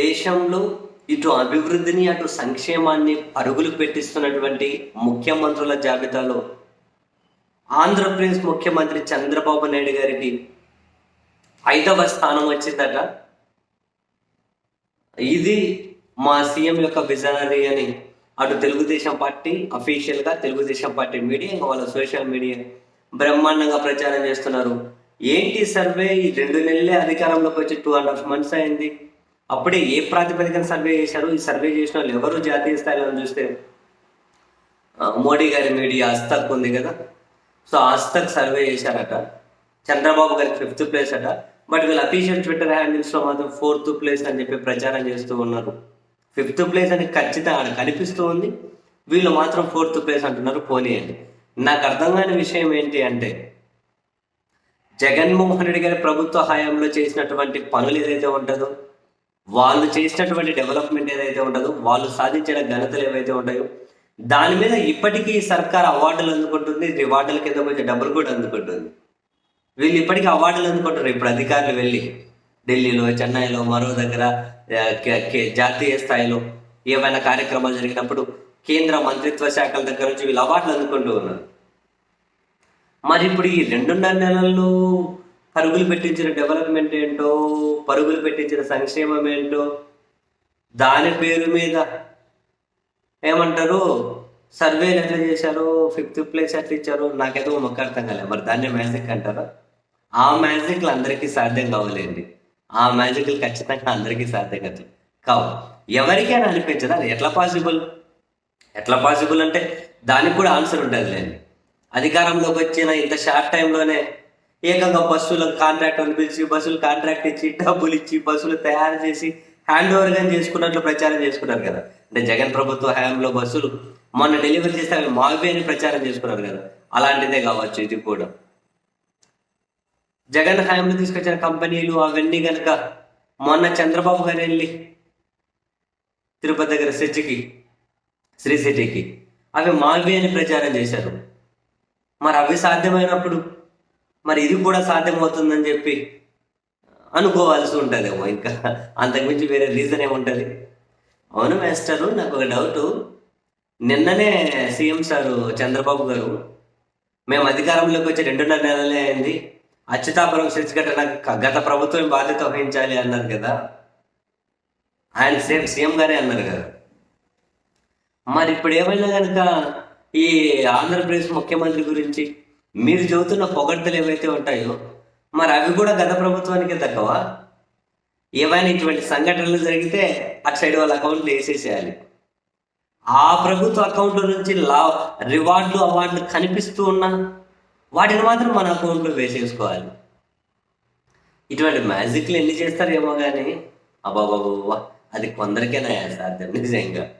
దేశంలో ఇటు అభివృద్ధిని అటు సంక్షేమాన్ని పరుగులు పెట్టిస్తున్నటువంటి ముఖ్యమంత్రుల జాబితాలో ఆంధ్రప్రదేశ్ ముఖ్యమంత్రి చంద్రబాబు నాయుడు గారికి ఐదవ స్థానం వచ్చిందట. ఇది మా సీఎం యొక్క విజనరీ అని అటు తెలుగుదేశం పార్టీ అఫీషియల్గా తెలుగుదేశం పార్టీ మీడియా ఇంకా వాళ్ళ సోషల్ మీడియా బ్రహ్మాండంగా ప్రచారం చేస్తున్నారు. ఏంటి సర్వే? ఈ రెండు నెలలే అధికారంలోకి వచ్చి టూ అండ్ హాఫ్ మంత్స్ అయింది. అప్పుడే ఏ ప్రాతిపదికన సర్వే చేశారు? ఈ సర్వే చేసిన వాళ్ళు ఎవరు జాతీయ స్థాయిలో చూస్తే మోడీ గారి మీడియా హస్తక్ ఉంది కదా? సో హస్తక్ సర్వే చేశారట. చంద్రబాబు గారికి ఫిఫ్త్ ప్లేస్ అట. బట్ వీళ్ళు అఫీషియల్ ట్విట్టర్ హ్యాండిల్స్లో మాత్రం ఫోర్త్ ప్లేస్ అని చెప్పి ప్రచారం చేస్తూ ఉన్నారు. ఫిఫ్త్ ప్లేస్ అని ఖచ్చితంగా కనిపిస్తూ ఉంది. వీళ్ళు మాత్రం ఫోర్త్ ప్లేస్ అంటున్నారు పోనీయండి. నాకు అర్థం కాని విషయం ఏంటి అంటే జగన్మోహన్ రెడ్డి గారి ప్రభుత్వ హయాంలో చేసినటువంటి పనులు ఏదైతే ఉంటుందో వాళ్ళు చేసినటువంటి డెవలప్మెంట్ ఏదైతే ఉంటుందో వాళ్ళు సాధించిన ఘనతలు ఏవైతే ఉంటాయో దాని మీద ఇప్పటికీ సర్కార్ అవార్డులు అందుకుంటుంది రివార్డుల కింద కొంచెం డబ్బులు కూడా అందుకుంటుంది. వీళ్ళు ఇప్పటికీ అవార్డులు అందుకుంటారు ఇప్పుడు అధికారులు వెళ్ళి ఢిల్లీలో చెన్నైలో మరో దగ్గర జాతీయ స్థాయిలో ఏమైనా కార్యక్రమాలు జరిగినప్పుడు కేంద్ర మంత్రిత్వ శాఖల దగ్గర నుంచి వీళ్ళు అవార్డులు అందుకుంటూ ఉన్నారు. మరి ఇప్పుడు ఈ రెండున్నర నెలల్లో పరుగులు పెట్టించిన డెవలప్మెంట్ ఏంటో పరుగులు పెట్టించిన సంక్షేమం ఏంటో దాని పేరు మీద ఏమంటారు? సర్వేలు ఎట్లా చేశారు? ఫిఫ్త్ ప్లేస్ ఎట్లా ఇచ్చారు? నాకేదో మొక్క అర్థం కాలేదు మరి దాన్ని మ్యాజిక్ అంటారా? ఆ మ్యాజిక్లు అందరికీ సాధ్యం కావాలండి. ఆ మ్యాజిక్లు ఖచ్చితంగా అందరికీ సాధ్యం కాదు. కావు. ఎవరికైనా అనిపించదా? అది ఎట్లా పాసిబుల్ ఎట్లా పాసిబుల్ అంటే దానికి కూడా ఆన్సర్ ఉంటుంది లేండి అధికారంలోకి వచ్చిన ఇంత షార్ట్ టైంలోనే ఏకంగా బస్సులకు కాంట్రాక్ట్ అని పిలిచి బస్సులు కాంట్రాక్ట్ ఇచ్చి డబ్బులు ఇచ్చి బస్సులు తయారు చేసి హ్యాండ్ ఓవర్గా చేసుకున్నట్లు ప్రచారం చేసుకున్నారు కదా. అంటే జగన్ ప్రభుత్వ హయాంలో బస్సులు మొన్న డెలివరీ చేస్తే అవి మావే అని ప్రచారం చేసుకున్నారు కదా. అలాంటిదే కావచ్చు ఇది కూడా. జగన్ హయాంలో తీసుకొచ్చిన కంపెనీలు అవన్నీ కనుక మొన్న చంద్రబాబు గారు వెళ్ళి తిరుపతి దగ్గర సిటీకి శ్రీ సిటీకి అవి మాల్వే అని ప్రచారం చేశారు. మరి అవి సాధ్యమైనప్పుడు మరి ఇది కూడా సాధ్యమవుతుందని చెప్పి అనుకోవాల్సి ఉంటుందేమో. ఇంకా అంతకుమించి వేరే రీజన్ ఏముంటుంది అవును మేస్టరు నాకు ఒక డౌటు నిన్ననే సీఎం సారు చంద్రబాబు గారు మేము అధికారంలోకి వచ్చి రెండున్నర నెలలే అయింది. అచ్యుతాపురం నాకు గత ప్రభుత్వం బాధ్యత వహించాలి అన్నారు కదా. ఆయన సేమ్ సీఎం గారే అన్నారు కదా. మరి ఇప్పుడు ఏమైనా కనుక ఈ ఆంధ్రప్రదేశ్ ముఖ్యమంత్రి గురించి మీరు చెబుతున్న పొగడ్తలు ఏవైతే ఉంటాయో మరి అవి కూడా గత ప్రభుత్వానికే తక్కువ ఏమైనా ఇటువంటి సంఘటనలు జరిగితే అటు సైడ్ వాళ్ళ అకౌంట్లు వేసేసేయాలి. ఆ ప్రభుత్వ అకౌంట్ నుంచి లా రివార్డులు అవార్డులు కనిపిస్తూ ఉన్నా వాటిని మాత్రం మన అకౌంట్లో వేసేసుకోవాలి. ఇటువంటి మ్యాజిక్లు ఎన్ని చేస్తారేమో కానీ అబ్బాబాబా అది కొందరికేనా సాధ్యం నిజంగా.